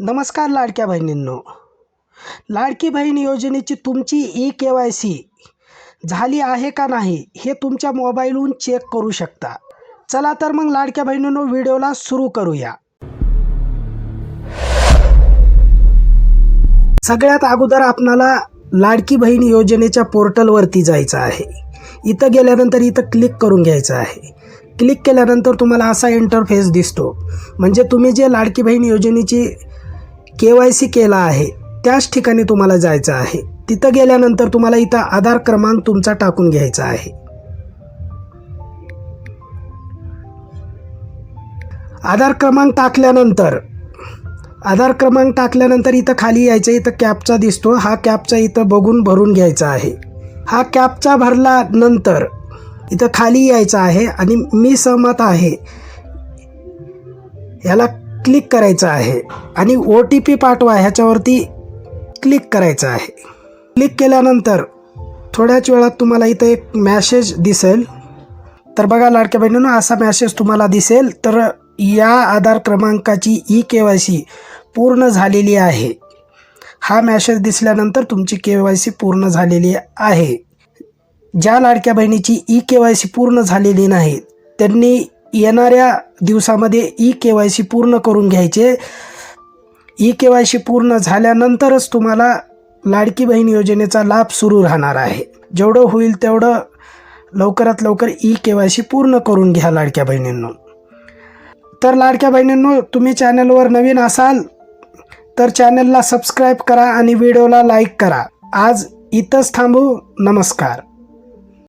नमस्कार लाडक्या बहिणींनो. लाडकी बहीण योजनेची तुमची ई के वाय सी झाली आहे का नाही हे तुमच्या मोबाईलहून चेक करू शकता. चला तर मग लाडक्या बहिणींनो व्हिडिओला सुरू करूया. सगळ्यात अगोदर आपणाला लाडकी बहीण योजनेच्या पोर्टलवरती जायचं आहे. इथं गेल्यानंतर इथं क्लिक करून घ्यायचं आहे. क्लिक केल्यानंतर तुम्हाला असा इंटरफेस दिसतो. म्हणजे तुम्ही जे लाडकी बहीण योजनेची के वाय सी केला आहे. त्याच ठिकाणी तुम्हाला जायचं आहे. तिथं गेल्यानंतर तुम्हाला इथं आधार क्रमांक तुमचा टाकून घ्यायचा आहे. आधार क्रमांक टाकल्यानंतर आधार क्रमांक टाकल्यानंतर इथं खाली यायचं इथं कॅपचा दिसतो. हा कॅपचा इथं बघून भरून घ्यायचा आहे. हा कॅपचा भरला नंतर इथं खाली यायचं आहे आणि मी सहमत आहे. ह्याला क्लिक करायचं आहे. आणि ओ टी पी पाठवा ह्याच्यावरती क्लिक करायचं आहे. क्लिक केल्यानंतर थोड्याच वेळात तुम्हाला इथं एक मॅसेज दिसेल. तर बघा लाडक्या बहिणीनं असा मॅसेज तुम्हाला दिसेल. तर या आधार क्रमांकाची ई के वाय सी पूर्ण झालेली आहे. हा मॅसेज दिसल्यानंतर तुमची के वाय सी पूर्ण झालेली आहे. ज्या लाडक्या बहिणीची ई के वाय सी पूर्ण झालेली नाही त्यांनी येणाऱ्या दिवसामध्ये ई के वाय सी पूर्ण करून घ्यायचे. ई के वाय सी पूर्ण झाल्यानंतरच तुम्हाला लाडकी बहीण योजनेचा लाभ सुरू राहणार आहे. जेवढं होईल तेवढं लवकरात लवकर ई के वाय सी पूर्ण करून घ्या लाडक्या बहिणींनो. तर लाडक्या बहिणींनो तुम्ही चॅनलवर नवीन असाल तर चॅनलला सबस्क्राईब करा आणि व्हिडिओला लाईक करा. आज इथंच थांबू. नमस्कार.